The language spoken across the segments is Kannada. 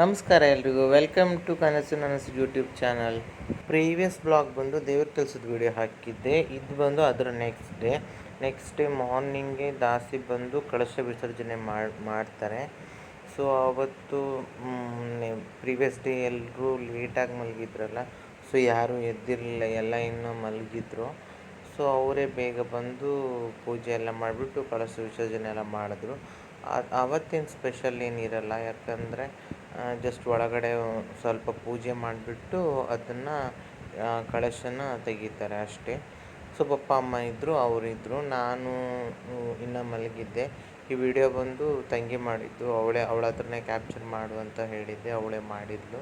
ನಮಸ್ಕಾರ ಎಲ್ರಿಗೂ. ವೆಲ್ಕಮ್ ಟು ಕನಸು ನನಸು ಯೂಟ್ಯೂಬ್ ಚಾನಲ್ ಪ್ರೀವಿಯಸ್ ಬ್ಲಾಗ್ ಬಂದು ದೇವ್ರ ಕೆಲಸದ ವಿಡಿಯೋ ಹಾಕಿದ್ದೆ. ಇದು ಬಂದು ಅದರ ನೆಕ್ಸ್ಟ್ ಡೇ ನೆಕ್ಸ್ಟ್ ಡೇ ಮಾರ್ನಿಂಗೇ ದಾಸಿ ಬಂದು ಕಳಶ ವಿಸರ್ಜನೆ ಮಾಡ್, ಮಾಡ್ತಾರೆ. ಸೊ ಅವತ್ತು ಪ್ರೀವಿಯಸ್ ಡೇ ಎಲ್ಲರೂ ಲೇಟಾಗಿ ಮಲಗಿದ್ರಲ್ಲ ಸೊ ಯಾರೂ ಎದ್ದಿರಲಿಲ್ಲ, ಎಲ್ಲ ಇನ್ನೂ ಮಲಗಿದ್ರು. ಸೊ ಅವರೇ ಬೇಗ ಬಂದು ಪೂಜೆ ಎಲ್ಲ ಮಾಡಿಬಿಟ್ಟು ಕಳಶ ವಿಸರ್ಜನೆ ಎಲ್ಲ ಮಾಡಿದ್ರು. ಅವತ್ತೇನು ಸ್ಪೆಷಲ್ ಏನಿರಲ್ಲ, ಯಾಕಂದರೆ ಜಸ್ಟ್ ಒಳಗಡೆ ಸ್ವಲ್ಪ ಪೂಜೆ ಮಾಡಿಬಿಟ್ಟು ಅದನ್ನು ಕಳಶನ ತೆಗಿತಾರೆ ಅಷ್ಟೇ. ಸೊ, ಪಪ್ಪ, ಅಮ್ಮ ಇದ್ದರು ಅವರಿದ್ದರು ನಾನು ಇನ್ನು ಮಲಗಿದ್ದೆ. ಈ ವಿಡಿಯೋ ಬಂದು ತಂಗಿ ಮಾಡಿದ್ದು, ಅವಳೇ ಅವಳ ಹತ್ರನೇ ಕ್ಯಾಪ್ಚರ್ ಮಾಡು ಅಂತ ಹೇಳಿದ್ದೆ, ಅವಳೇ ಮಾಡಿದ್ಲು.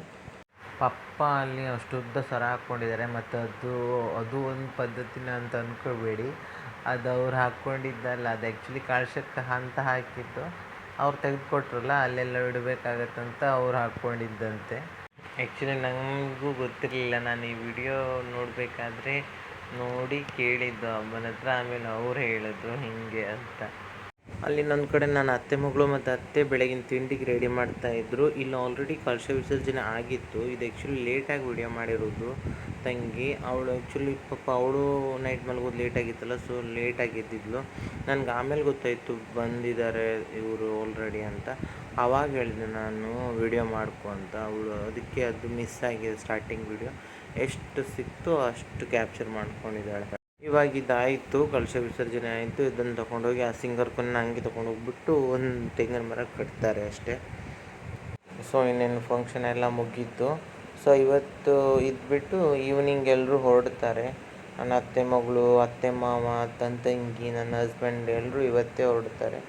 ಪಪ್ಪ ಅಲ್ಲಿ ಅಷ್ಟುದ್ದ ಸರ ಹಾಕ್ಕೊಂಡಿದ್ದಾರೆ ಮತ್ತು ಅದು ಅದು ಒಂದು ಪದ್ಧತಿನ ಅಂತ ಅಂದ್ಕೋಬೇಡಿ ಅದು ಅವ್ರು ಹಾಕ್ಕೊಂಡಿದ್ದಲ್ಲ, ಅದು ಆ್ಯಕ್ಚುಲಿ ಕಳಶಕ್ಕೆ ಅಂತ ಹಾಕಿತ್ತು ಅವ್ರು ತೆಗೆದುಕೊಟ್ರಲ್ಲ, ಅಲ್ಲೆಲ್ಲ ಇಡಬೇಕಾಗತ್ತಂತ ಅವ್ರು ಹಾಕ್ಕೊಂಡಿದ್ದಂತೆ. ಆ್ಯಕ್ಚುಲಿ ನನಗೂ ಗೊತ್ತಿರಲಿಲ್ಲ, ನಾನು ಈ ವಿಡಿಯೋ ನೋಡಬೇಕಾದ್ರೆ ನೋಡಿ ಕೇಳಿದ್ದು ಅಮ್ಮನ ಹತ್ರ ಆಮೇಲೆ ಅವ್ರು ಹೇಳಿದ್ರು ಹೀಗೆ ಅಂತ. ಅಲ್ಲಿ ನನ್ನ ಕಡೆ ನನ್ನ ಅತ್ತೆ ಮಗಳು ಮತ್ತು ಅತ್ತೆ ಬೆಳಗಿನ ತಿಂಡಿಗೆ ರೆಡಿ ಮಾಡ್ತಾ ಇದ್ರು. ಇಲ್ಲಿ ಆಲ್ರೆಡಿ ಕಲಶ ವಿಸರ್ಜನೆ ಆಗಿತ್ತು. ಇದು ಆ್ಯಕ್ಚುಲಿ ಲೇಟಾಗಿ ವಿಡಿಯೋ ಮಾಡಿರೋದು. ತಂಗಿ, ಅವಳು ಆ್ಯಕ್ಚುಲಿ ಪಾಪ ಅವಳು ನೈಟ್ ಮಲಗೋದು ಲೇಟಾಗಿತ್ತಲ್ಲ ಸೊ ಲೇಟಾಗಿ ಎದ್ದಿದ್ಲು. ನನಗೆ ಆಮೇಲೆ ಗೊತ್ತಾಯಿತು, ಬಂದಿದ್ದಾರೆ ಇವರು ಆಲ್ರೆಡಿ ಅಂತ. ಆವಾಗ ಹೇಳಿದೆ, ನಾನು ವಿಡಿಯೋ ಮಾಡ್ಕೊ ಅಂತ. ಅವಳು ಅದಕ್ಕೆ ಅದು ಮಿಸ್ ಆಗಿದೆ ಸ್ಟಾರ್ಟಿಂಗ್ ವಿಡಿಯೋ ಎಷ್ಟು ಸಿಕ್ತೋ ಅಷ್ಟು ಕ್ಯಾಪ್ಚರ್ ಮಾಡ್ಕೊಂಡಿದ್ದಾಳೆ. ಇವಾಗ ಇದಾಯಿತು ಕಲಶ ವಿಸರ್ಜನೆ ಆಯಿತು. ಇದನ್ನು ತೊಗೊಂಡೋಗಿ ಆ ಸಿಂಗರ್ ಸಿಂಗರ್ಕನ್ನ ಹಂಗೆ ತೊಗೊಂಡೋಗ್ಬಿಟ್ಟು ಒಂದು ತೆಂಗಿನ ಮರ ಕಟ್ತಾರೆ ಅಷ್ಟೇ. ಸೊ ಇನ್ನೇನು ಫಂಕ್ಷನ್ ಎಲ್ಲ ಮುಗೀತು. ಸೊ ಇವತ್ತು ಇದ್ಬಿಟ್ಟು ಈವ್ನಿಂಗ್ ಎಲ್ಲರೂ ಹೊರಡ್ತಾರೆ. ನನ್ನ ಅತ್ತೆ ಮಗಳು, ಅತ್ತೆ ಮಾವ ತಂಗಿ ನನ್ನ ಹಸ್ಬೆಂಡ್ ಎಲ್ಲರೂ ಇವತ್ತೇ ಹೊರಡ್ತಾರೆ.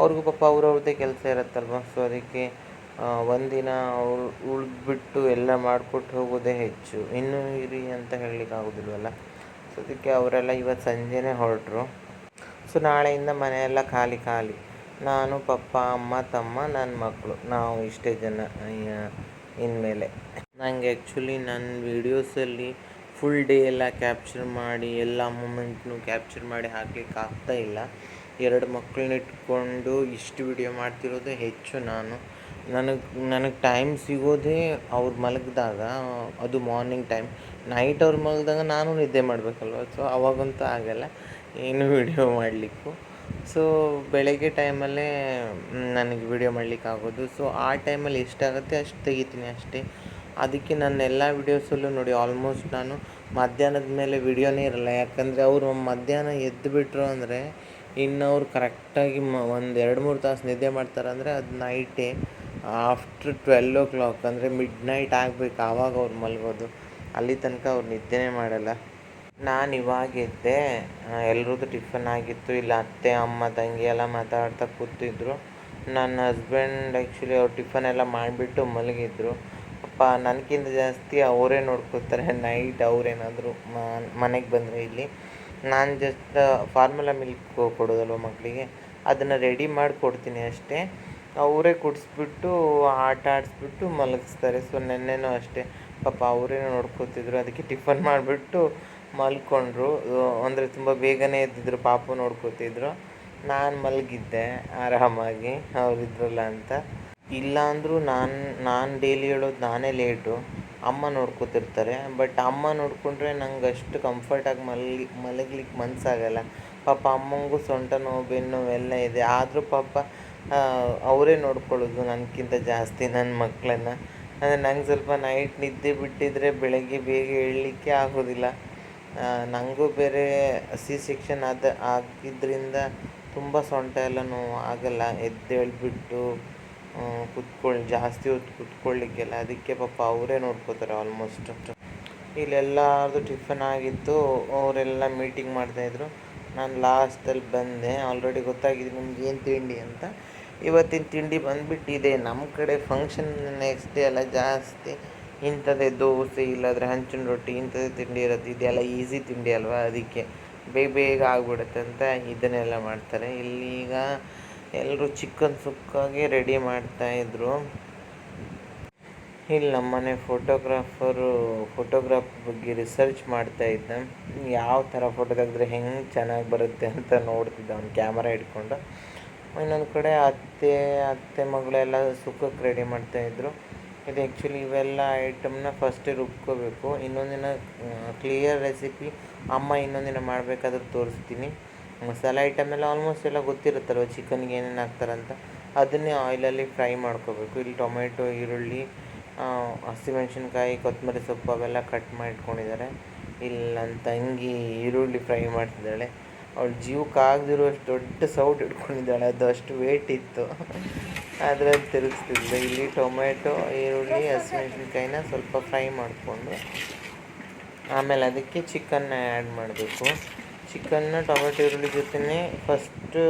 ಅವ್ರಿಗೂ ಪಾಪ ಅವ್ರವ್ರದ್ದೇ ಕೆಲಸ ಇರುತ್ತಲ್ವ? ಸೊ ಅದಕ್ಕೆ ಒಂದಿನ ಅವ್ರು ಉಳಿದ್ಬಿಟ್ಟು ಎಲ್ಲ ಮಾಡಿಕೊಟ್ಟು ಹೋಗೋದೇ ಹೆಚ್ಚು. ಇನ್ನೂ ಇರಿ ಅಂತ ಹೇಳಲಿಕ್ಕೆ ಆಗೋದಿಲ್ವಲ್ಲ ಸೊ ಅದಕ್ಕೆ ಅವರೆಲ್ಲ ಇವತ್ತು ಸಂಜೆನೇ ಹೊರಟರು. ಸೊ ನಾಳೆಯಿಂದ ಮನೆಯೆಲ್ಲ ಖಾಲಿ ಖಾಲಿ. ನಾನು, ಪಪ್ಪ, ಅಮ್ಮ, ತಮ್ಮ ನನ್ನ ಮಕ್ಕಳು ನಾವು ಇಷ್ಟೇ ಜನ ಇನ್ಮೇಲೆ. ನನಗೆ ಆ್ಯಕ್ಚುಲಿ ನನ್ನ ವೀಡಿಯೋಸಲ್ಲಿ ಫುಲ್ ಡೇ ಎಲ್ಲ ಕ್ಯಾಪ್ಚರ್ ಮಾಡಿ, ಎಲ್ಲ ಮೂಮೆಂಟ್ನು ಕ್ಯಾಪ್ಚರ್ ಮಾಡಿ ಹಾಕ್ಲಿಕ್ಕೆ ಆಗ್ತಾ ಇಲ್ಲ. ಎರಡು ಮಕ್ಕಳನ್ನ ಇಟ್ಕೊಂಡು ಇಷ್ಟು ವಿಡಿಯೋ ಮಾಡ್ತಿರೋದು ಹೆಚ್ಚು ನಾನು. ನನಗೆ ನನಗೆ ಟೈಮ್ ಸಿಗೋದೇ ಅವ್ರು ಮಲಗಿದಾಗ, ಅದು ಮಾರ್ನಿಂಗ್ ಟೈಮ್ ನೈಟ್ ಅವ್ರು ಮಲ್ದಂಗ ನಾನು ನಿದ್ದೆ ಮಾಡಬೇಕಲ್ವ? ಸೊ ಅವಾಗಂತೂ ಆಗಲ್ಲ. ಏನು ವಿಡಿಯೋ ಮಾಡಲಿಕ್ಕೂ. ಸೊ ಬೆಳಗ್ಗೆ ಟೈಮಲ್ಲೇ ನನಗೆ ವಿಡಿಯೋ ಮಾಡಲಿಕ್ಕೆ ಆಗೋದು ಸೊ ಆ ಟೈಮಲ್ಲಿ ಎಷ್ಟಾಗುತ್ತೆ ಅಷ್ಟು ತೆಗಿತೀನಿ ಅಷ್ಟೇ. ಅದಕ್ಕೆ ನನ್ನ ಎಲ್ಲ ವಿಡಿಯೋಸಲ್ಲೂ ನೋಡಿ ಆಲ್ಮೋಸ್ಟ್ ನಾನು ಮಧ್ಯಾಹ್ನದ ಮೇಲೆ ವಿಡಿಯೋನೇ ಇರಲ್ಲ. ಯಾಕಂದರೆ ಅವರು ಮಧ್ಯಾಹ್ನ ಎದ್ದು ಬಿಟ್ಟರು ಅಂದರೆ, ಇನ್ನು ಅವ್ರು ಕರೆಕ್ಟಾಗಿ ಮ, ಒಂದು ಎರಡು ಮೂರು ತಾಸು ನಿದ್ದೆ ಮಾಡ್ತಾರೆ ಅಂದರೆ ಅದು ನೈಟೇ ಆಫ್ಟರ್ ಟ್ವೆಲ್ ಓ ಕ್ಲಾಕ್ ಅಂದರೆ ಮಿಡ್ ನೈಟ್ ಆಗಬೇಕು. ಆವಾಗ ಅವ್ರು ಮಲಗೋದು. ಅಲ್ಲಿ ತನಕ ಅವ್ರು ನಿದ್ದೆನೇ ಮಾಡಲ್ಲ. ನಾನು ಇವಾಗ ಎದ್ದೆ ಎಲ್ರದ್ದು ಟಿಫನ್ ಆಗಿತ್ತು, ಇಲ್ಲ ಅತ್ತೆ, ಅಮ್ಮ, ತಂಗಿ ಎಲ್ಲ ಮಾತಾಡ್ತಾ ಕೂತಿದ್ರು. ನನ್ನ ಹಸ್ಬೆಂಡ್ ಆ್ಯಕ್ಚುಲಿ ಅವ್ರು ಟಿಫನ್ ಎಲ್ಲ ಮಾಡಿಬಿಟ್ಟು ಮಲಗಿದ್ರು. ಅಪ್ಪ ನನಗಿಂತ ಜಾಸ್ತಿ ಅವರೇ ನೋಡ್ಕೊತಾರೆ ನೈಟ್ ಅವ್ರೇನಾದರೂ ಮನೆಗೆ ಬಂದರೆ ಇಲ್ಲಿ. ನಾನು ಜಸ್ಟ್ ಫಾರ್ಮುಲಾ ಮಿಲ್ಕ್ ಕೊಡೋದಲ್ವ ಮಕ್ಕಳಿಗೆ ಅದನ್ನು ರೆಡಿ ಮಾಡಿ ಕೊಡ್ತೀನಿ ಅಷ್ಟೇ. ಅವರೇ ಕುಡಿಸ್ಬಿಟ್ಟು, ಆಟ ಆಡಿಸ್ಬಿಟ್ಟು ಮಲಗಿಸ್ತಾರೆ. ಸೊ ನೆನ್ನೆನೂ ಅಷ್ಟೇ. ಪಾಪ ಅವರೇ ನೋಡ್ಕೋತಿದ್ರು, ಅದಕ್ಕೆ ಟಿಫನ್ ಮಾಡಿಬಿಟ್ಟು ಮಲ್ಕೊಂಡ್ರು. ಅಂದರೆ ತುಂಬ ಬೇಗನೆ ಎದ್ದಿದ್ರು, ಪಾಪು ನೋಡ್ಕೋತಿದ್ರು. ನಾನು ಮಲಗಿದ್ದೆ ಆರಾಮಾಗಿ ಅವರಿದ್ರಲ್ಲ ಅಂತ. ಇಲ್ಲ ಅಂದರೂ ನಾನು ನಾನು ಡೈಲಿ ಹೇಳೋದು ನಾನೇ ಲೇಟು ಅಮ್ಮ ನೋಡ್ಕೋತಿರ್ತಾರೆ ಬಟ್ ಅಮ್ಮ ನೋಡಿಕೊಂಡ್ರೆ ನಂಗೆ ಅಷ್ಟು ಕಂಫರ್ಟಾಗಿ ಮಲಗಿ, ಮಲಗ್ಲಿಕ್ಕೆ ಮನಸ್ಸಾಗಲ್ಲ ಪಾಪ ಅಮ್ಮಂಗೂ ಸೊಂಟ ನೋವು, ಬೆನ್ನು ಎಲ್ಲ ಇದೆ. ಆದರೂ ಪಾಪ ಅವರೇ ನೋಡ್ಕೊಳ್ಳೋದು ನನಗಿಂತ ಜಾಸ್ತಿ ನನ್ನ ಮಕ್ಕಳನ್ನ ಅಂದರೆ ನಂಗೆ ಸ್ವಲ್ಪ ನೈಟ್ ನಿದ್ದೆ ಬಿಟ್ಟಿದ್ರೆ ಬೆಳಗ್ಗೆ ಬೇಗ ಏಳಲಿಕ್ಕೆ ಆಗೋದಿಲ್ಲ. ನನಗೂ ಬೇರೆ ಸಿ ಸೆಕ್ಷನ್ ಆದ ಆಗಿದ್ದರಿಂದ ತುಂಬ ಸೊಂಟ ಎಲ್ಲ ನೋವು ಆಗಲ್ಲ. ಎದ್ದೇಳ್ಬಿಟ್ಟು ಕುತ್ಕೊಳ್ಳಿ ಜಾಸ್ತಿ ಹೊತ್ತು ಕುತ್ಕೊಳ್ಳಿಕ್ಕೆಲ್ಲ ಅದಕ್ಕೆ ಪಾಪ ಅವರೇ ನೋಡ್ಕೋತಾರೆ ಆಲ್ಮೋಸ್ಟ್ ಇಲ್ಲೆಲ್ಲರದು ಟಿಫನ್ ಆಗಿತ್ತು, ಅವರೆಲ್ಲ ಮೀಟಿಂಗ್ ಮಾಡ್ತಾಯಿದ್ರು ನಾನು ಲಾಸ್ಟಲ್ಲಿ ಬಂದೆ. ಆಲ್ರೆಡಿ ಗೊತ್ತಾಗಿದೆ ನಿಮ್ಗೆ ಏನು ತಿಂಡಿ ಅಂತ. ಇವತ್ತಿನ ತಿಂಡಿ ಬಂದುಬಿಟ್ಟಿದೆ. ನಮ್ಮ ಕಡೆ ಫಂಕ್ಷನ್ ನೆಕ್ಸ್ಟ್ ಡೇ ಎಲ್ಲ ಜಾಸ್ತಿ. ಇಂಥದ್ದೇ ದೋಸೆ ಇಲ್ಲಾದರೆ ಹಂಚಿನ ರೊಟ್ಟಿ, ಇಂಥದ್ದೇ ತಿಂಡಿ ಇರುತ್ತೆ. ಇದೆಲ್ಲ ಈಸಿ ತಿಂಡಿ ಅಲ್ವಾ ಅದಕ್ಕೆ. ಬೇಗ ಬೇಗ ಆಗ್ಬಿಡುತ್ತೆ ಅಂತ ಇದನ್ನೆಲ್ಲ ಮಾಡ್ತಾರೆ. ಇಲ್ಲೀಗ ಎಲ್ಲರೂ ಚಿಕನ್ ಸುಕ್ಕಾಗಿ ರೆಡಿ ಮಾಡ್ತಾಯಿದ್ರು ಇಲ್ಲಿ ನಮ್ಮನೆ ಫೋಟೋಗ್ರಾಫರು ಫೋಟೋಗ್ರಾಫ್ ಬಗ್ಗೆ ರಿಸರ್ಚ್ ಮಾಡ್ತಾ ಇದ್ದ. ಯಾವ ಥರ ಫೋಟೋ ತೆಗೆದ್ರೆ ಹೆಂಗೆ ಚೆನ್ನಾಗಿ ಬರುತ್ತೆ ಅಂತ ನೋಡ್ತಿದ್ದ. ಅವ್ನು ಕ್ಯಾಮರಾ ಹಿಡ್ಕೊಂಡು. ಇನ್ನೊಂದು ಕಡೆ ಅತ್ತೆ ಅತ್ತೆ ಮಗಳೆಲ್ಲ ಸುಕ್ಕಕ್ಕೆ ರೆಡಿ ಮಾಡ್ತಾಯಿದ್ರು ಇದು ಆ್ಯಕ್ಚುಲಿ ಇವೆಲ್ಲ ಐಟಮ್ನ ಫಸ್ಟೇ ರುಬ್ಕೋಬೇಕು. ಇನ್ನೊಂದಿನ ಕ್ಲಿಯರ್ ರೆಸಿಪಿ ಅಮ್ಮ ಇನ್ನೊಂದಿನ ಮಾಡಬೇಕಾದ್ರೆ ತೋರಿಸ್ತೀನಿ. ಮಸಾಲೆ ಐಟಮ್ ಎಲ್ಲ ಆಲ್ಮೋಸ್ಟ್ ಎಲ್ಲ ಗೊತ್ತಿರುತ್ತಲ್ವ ಚಿಕನ್ಗೆ ಏನೇನು ಹಾಕ್ತಾರಂತ? ಅದನ್ನೇ ಆಯಿಲಲ್ಲಿ ಫ್ರೈ ಮಾಡ್ಕೋಬೇಕು. ಇಲ್ಲಿ ಟೊಮೆಟೊ ಈರುಳ್ಳಿ ಹಸಿಮೆಣ್ಸಿನ್ಕಾಯಿ, ಕೊತ್ತಂಬರಿ ಸೊಪ್ಪು ಅವೆಲ್ಲ ಕಟ್ ಮಾಡಿಟ್ಕೊಂಡಿದ್ದಾರೆ. ಇಲ್ಲಿ ನನ್ನ ತಂಗಿ ಈರುಳ್ಳಿ ಫ್ರೈ ಮಾಡ್ತಿದ್ದಾಳೆ. ಅವಳು ಜೀವಕ್ಕೆ ಆಗದಿರೋ ಅಷ್ಟು ದೊಡ್ಡ ಸೌಟ್ ಇಟ್ಕೊಂಡಿದ್ದಾಳೆ. ಅದು ಅಷ್ಟು ವೇಟ್ ಇತ್ತು. ಆದರೆ ಅದು ತಿರುಗಿಸ್ತಿದ್ದೆ ಇಲ್ಲಿ ಟೊಮೆಟೊ, ಈರುಳ್ಳಿ, ಹಸಿಮೆಣ್ಸಿನ್ಕಾಯಿನ ಸ್ವಲ್ಪ ಫ್ರೈ ಮಾಡಿಕೊಂಡು ಆಮೇಲೆ ಅದಕ್ಕೆ ಚಿಕನ್ನ ಆ್ಯಡ್ ಮಾಡಬೇಕು. ಚಿಕನ್ನ ಟೊಮೆಟೊ, ಈರುಳ್ಳಿ ಜೊತೆನೇ ಫಸ್ಟು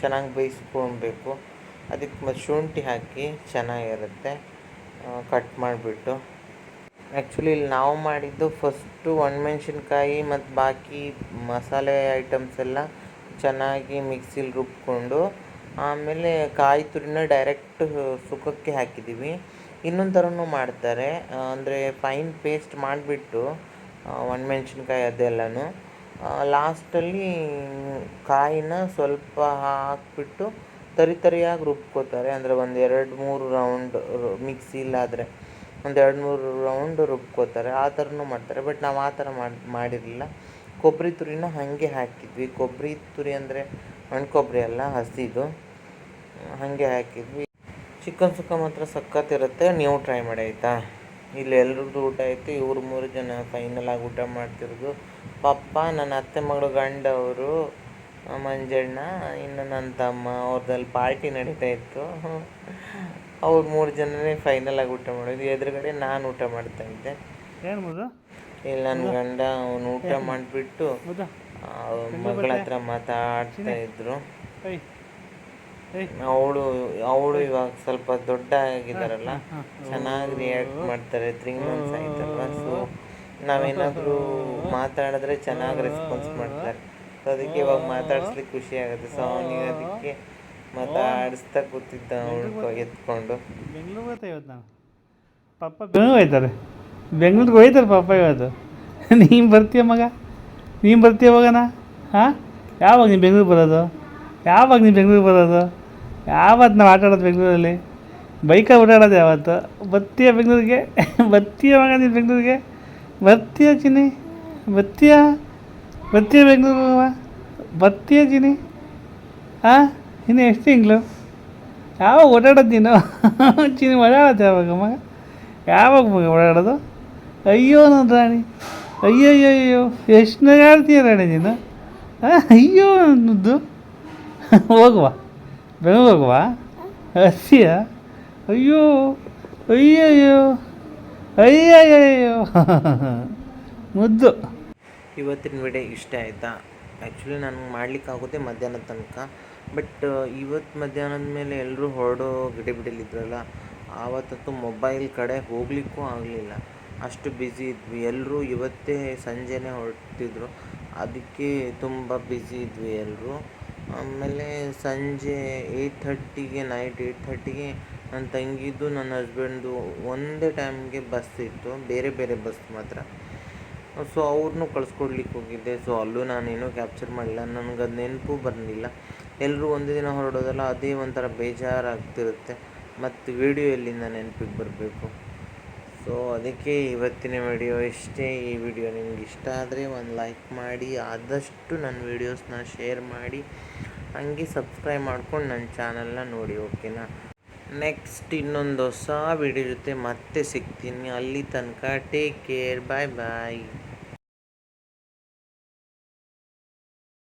ಚೆನ್ನಾಗಿ ಬೇಯಿಸ್ಕೊಬೇಕು. ಅದಕ್ಕೆ ಶುಂಠಿ ಹಾಕಿ ಚೆನ್ನಾಗಿರುತ್ತೆ. ಕಟ್ ಮಾಡಿಬಿಟ್ಟು. ಆ್ಯಕ್ಚುಲಿ ಇಲ್ಲಿ ನಾವು ಮಾಡಿದ್ದು ಫಸ್ಟು ಒಣಮೆಣ್ಸಿನ್ಕಾಯಿ ಮತ್ತು ಬಾಕಿ ಮಸಾಲೆ ಐಟಮ್ಸ್ ಎಲ್ಲ ಚೆನ್ನಾಗಿ ಮಿಕ್ಸಿಲಿ ರುಬ್ಕೊಂಡು, ಆಮೇಲೆ ಕಾಯಿ ತುರಿನ ಡೈರೆಕ್ಟ್ ಸುಕ್ಕಕ್ಕೆ ಹಾಕಿದ್ದೀವಿ ಇನ್ನೊಂದು ಥರನೂ ಮಾಡ್ತಾರೆ ಅಂದರೆ ಫೈನ್ ಪೇಸ್ಟ್ ಮಾಡಿಬಿಟ್ಟು ಒಣಮೆಣ್ಸಿನ್ಕಾಯಿ ಅದೆಲ್ಲನೂ. ಲಾಸ್ಟಲ್ಲಿ ಕಾಯಿನ ಸ್ವಲ್ಪ ಹಾಕಿಬಿಟ್ಟು ತರಿ ತರಿಯಾಗಿ ರುಬ್ಕೋತಾರೆ. ಅಂದರೆ ಒಂದು ಎರಡು ಮೂರು ರೌಂಡ್ ಮಿಕ್ಸಿಲಾದರೆ ಒಂದು ಎರಡು ಮೂರು ರೌಂಡ್ ರುಬ್ಕೋತಾರೆ, ಆ ಥರನೂ ಮಾಡ್ತಾರೆ ಬಟ್ ನಾವು ಆ ಥರ ಮಾಡಿ, ಮಾಡಿರಲಿಲ್ಲ. ಕೊಬ್ಬರಿ ತುರಿನ ಹಾಗೆ ಹಾಕಿದ್ವಿ. ಕೊಬ್ಬರಿ ತುರಿ ಅಂದರೆ ಒಣ ಕೊಬ್ಬರಿ ಅಲ್ಲ, ಹಸಿದು. ಹಾಗೆ ಹಾಕಿದ್ವಿ. ಚಿಕನ್ ಸುಕ್ಕ ಮಾತ್ರ ಸಖತ್ತಿರುತ್ತೆ ನೀವು ಟ್ರೈ ಮಾಡಿ, ಆಯಿತಾ? ಇಲ್ಲಿ ಎಲ್ರದ್ದು ಊಟ ಆಯಿತು, ಇವರು ಮೂರು ಜನ ಫೈನಲ್ ಆಗಿ ಊಟ ಮಾಡ್ತಿರೋದು. ಪಪ್ಪ, ನನ್ನ ಅತ್ತೆ ಮಗಳು ಗಂಡ ಅವರು, ಮಂಜಣ್ಣ, ಇನ್ನು ನನ್ನ ತಮ್ಮ ಅವ್ರದ್ದಲ್ಲಿ ಪಾರ್ಟಿ ನಡೀತಾ ಇತ್ತು. ಅವ್ರು ಮೂರು ಜನನೇ ಫೈನಲ್ ಆಗಿ ಊಟ ಮಾಡೋದು. ಎದುರುಗಡೆ ನಾನು ಊಟ ಮಾಡ್ತಾ ಇದ್ದೆ. ಏನು ಇಲ್ಲಿ ನನ್ನ ಗಂಡ ಅವನು ಊಟ ಮಾಡಿಬಿಟ್ಟು ಮಗಳ ಹತ್ರ ಮಾತಾಡ್ತಾ ಇದ್ರು. ಅವಳು ಅವಳು ಇವಾಗ ಸ್ವಲ್ಪ ದೊಡ್ಡ ಆಗಿದಾರಲ್ಲ ಚೆನ್ನಾಗಿ ರಿಯಾಕ್ಟ್ ಮಾಡ್ತಾರೆ. Three months ಆಯ್ತಲ್ವ? ಸೊ ನಾವೇನಾದರೂ ಮಾತಾಡಿದ್ರೆ ಚೆನ್ನಾಗಿ ರೆಸ್ಪಾನ್ಸ್ ಮಾಡ್ತಾರೆ. ಸೊ ಅದಕ್ಕೆ ಇವಾಗ ಮಾತಾಡ್ಸ್ಲಿಕ್ಕೆ ಖುಷಿ ಆಗುತ್ತೆ. ಸೊ ಅವನಿಗೆ ಅದಕ್ಕೆ ಮಾತಾಡಿಸ್ತಾ ಕೂತಿದ್ದ ಅವಳು ಎತ್ಕೊಂಡು ಬೆಂಗ್ಳೂರಿಗೆ ಹೋಗ್ತಾ ಇವತ್ತು ನಾನು? ಪಪ್ಪ ಬೆಂಗ್ಳೂರಿಗೆ ಹೋಯ್ತಾರೆ. ಬೆಂಗ್ಳೂರಿಗೆ ಹೋಯ್ತಾರೆ ಪಾಪ ಇವತ್ತು. ನೀನು ಬರ್ತೀಯ ಮಗ? ನೀನು ಬರ್ತೀಯ ಮಗನ? ಹಾಂ? ಯಾವಾಗ ನೀನು ಬೆಂಗ್ಳೂರ್ ಬರೋದು? ಯಾವಾಗ ನೀನು ಬೆಂಗ್ಳೂರಿಗೆ ಬರೋದು? ಯಾವತ್ತು ನಾವು ಆಟ ಆಡೋದು ಬೆಂಗಳೂರಲ್ಲಿ? ಬೈಕಲ್ಲಿ ಓಡಾಡೋದು ಯಾವತ್ತು? ಬರ್ತೀಯ ಬೆಂಗಳೂರಿಗೆ? ಬರ್ತೀಯ ಮಗ ನೀನು ಬೆಂಗಳೂರಿಗೆ? ಬರ್ತೀಯ ಚಿನಿ ಬರ್ತೀಯ? ಬರ್ತೀಯ ಬೆಂಗಳೂರಿಗೆ ಬರ್ತೀಯ ಚಿನಿ ಹಾಂ? ಇನ್ನು ಎಷ್ಟು ತಿಂಗಳು? ಯಾವಾಗ ಓಡಾಡೋದು ನೀನು? ಚಿನಿ ಓಡಾಡತ್ತೆ ಯಾವಾಗ ಮಗ? ಯಾವಾಗ ಮಗ ಓಡಾಡೋದು? ಅಯ್ಯೋ ನನ್ನ ರಾಣಿ. ಅಯ್ಯೋ ಅಯ್ಯೋ ಅಯ್ಯೋ ಎಷ್ಟು ನಗಾಡ್ತೀಯ ರಾಣಿ ನೀನು? ಅಯ್ಯೋ ಅನ್ನೋದು ಹೋಗುವ. ಬೆಂಗಳೂರು ಹೋಗುವ? ಹಸಿಯ? ಅಯ್ಯೋ, ಅಯ್ಯಯ್ಯೋ ಅಯ್ಯಯ್ಯೋ ಮುದ್ದು. ಇವತ್ತಿನ ವಿಡಿಯೋ ಇಷ್ಟ ಆಯಿತಾ? ಆ್ಯಕ್ಚುಲಿ ನನಗೆ ಮಾಡಲಿಕ್ಕಾಗುತ್ತೆ ಮಧ್ಯಾಹ್ನದ ತನಕ. ಬಟ್ ಇವತ್ತು ಮಧ್ಯಾಹ್ನದ ಮೇಲೆ ಎಲ್ಲರೂ ಹೊರಡೋ ಗಡಿಬಿಡಿಲಿದ್ರಲ್ಲ, ಆವತ್ತಂತೂ ಮೊಬೈಲ್ ಕಡೆ ಹೋಗಲಿಕ್ಕೂ ಆಗಲಿಲ್ಲ. ಅಷ್ಟು ಬ್ಯುಸಿ ಇದ್ವಿ. ಎಲ್ಲರೂ ಇವತ್ತೇ ಸಂಜೆನೇ ಹೊರಟಿದ್ರು. ಅದಕ್ಕೆ ತುಂಬ ಬ್ಯುಸಿ ಇದ್ವಿ ಎಲ್ಲರೂ ಆಮೇಲೆ ಸಂಜೆ ಏಯ್ಟ್ ಥರ್ಟಿಗೆ ನೈಟ್ ಏಯ್ಟ್ ಥರ್ಟಿಗೆ ನನ್ನ ತಂಗಿದು ನನ್ನ ಹಸ್ಬೆಂಡ್ದು ಒಂದೇ ಟೈಮ್ಗೆ ಬಸ್ ಇತ್ತು. ಬೇರೆ ಬೇರೆ ಬಸ್ ಮಾತ್ರ. ಸೊ ಅವ್ರನ್ನೂ ಕಳ್ಸ್ಕೊಡ್ಲಿಕ್ಕೆ ಹೋಗಿದ್ದೆ. ಸೊ ಅಲ್ಲೂ ನಾನೇನೂ ಕ್ಯಾಪ್ಚರ್ ಮಾಡಿಲ್ಲ ನನಗೆ ಅದು ನೆನಪು ಬರಲಿಲ್ಲ. ಎಲ್ಲರೂ ಒಂದೇ ದಿನ ಹೊರಡೋದಲ್ಲ, ಅದೇ ಒಂಥರ ಬೇಜಾರಾಗ್ತಿರುತ್ತೆ. ಮತ್ತು ವಿಡಿಯೋ ಎಲ್ಲಿಂದ ನೆನಪಿಗೆ ಬರಬೇಕು. ಸೊ ಅದಕ್ಕೆ ಇವತ್ತಿನ ವಿಡಿಯೋ ಇಷ್ಟೇ. ಈ ವಿಡಿಯೋ ನಿಮ್ಗೆ ಇಷ್ಟ ಆದರೆ ಒಂದು ಲೈಕ್ ಮಾಡಿ, ಆದಷ್ಟು ನನ್ನ ವೀಡಿಯೋಸ್ನ ಶೇರ್ ಮಾಡಿ. ಹಂಗೆ ಸಬ್ಸ್ಕ್ರೈಬ್ ಮಾಡ್ಕೊಂಡು ನನ್ನ ಚಾನಲ್ನ ನೋಡಿ, ಓಕೆನಾ? ನೆಕ್ಸ್ಟ್ ಇನ್ನೊಂದು ಹೊಸ ವಿಡಿಯೋ ಜೊತೆ ಮತ್ತೆ ಸಿಗ್ತೀನಿ. ಅಲ್ಲಿ ತನಕ ಟೇಕ್ ಕೇರ್ ಬಾಯ್ ಬಾಯ್